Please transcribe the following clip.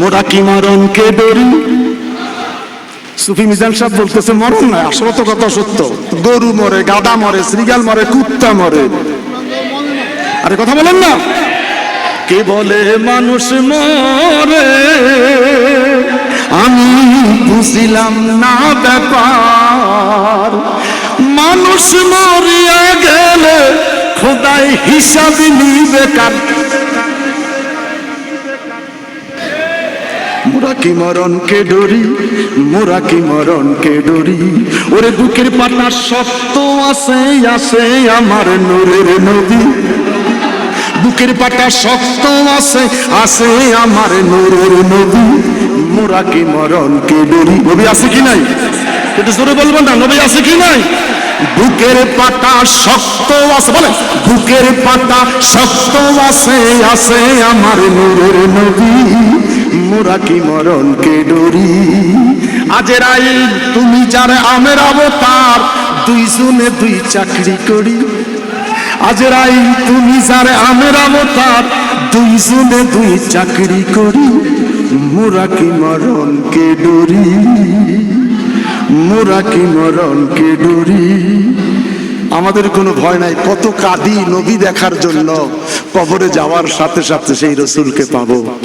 মোরা কি মরণকে ডরি সুফি মিজান সাহেব বলতেছে, মরণ আসলে সত্য। গরু মরে গাদা মরে, শ্রীগাল মরে, কুত্তা মরে। আরে কথা বলেন না। কে বলে মানুষ মরে? আমি বুঝিলাম না ব্যাপার। মানুষ মরিয়া গেলে খোদাই হিসাব নিবে কার মোরা কি মরণকে ডরি মোরা কি মরণকে ডরি। ওরে বুকের শক্ত আছে আছে আমার নূরের নদী। বুকের পাটা শক্ত আছে আছে আমার নূরের নদী। মোরা কি মরণকে ডরি, নবী আছে কি নাই? একটু জোরে না, নবী আছে কি নাই? বুকের পাটা শক্ত আছে বলে বুকের পাটা শক্ত আছে আছে আমার নূরের নদী। মোরা কি মরণকে ডরি? আজের আই তুমি যার আমের অবতার দুইজনে দুই চাকরি করি। আজের আই তুমি যার আমের অবতার দুইজনে দুই চাকরি করি। মোরা কি মরণকে ডরি? মোরা কি মরণকে ডরি? আমাদের কোনো ভয় নাই, কত কাঁদি নবী দেখার জন্য। কবরে যাওয়ার সাথে সাথে সেই রসুলকে পাবো।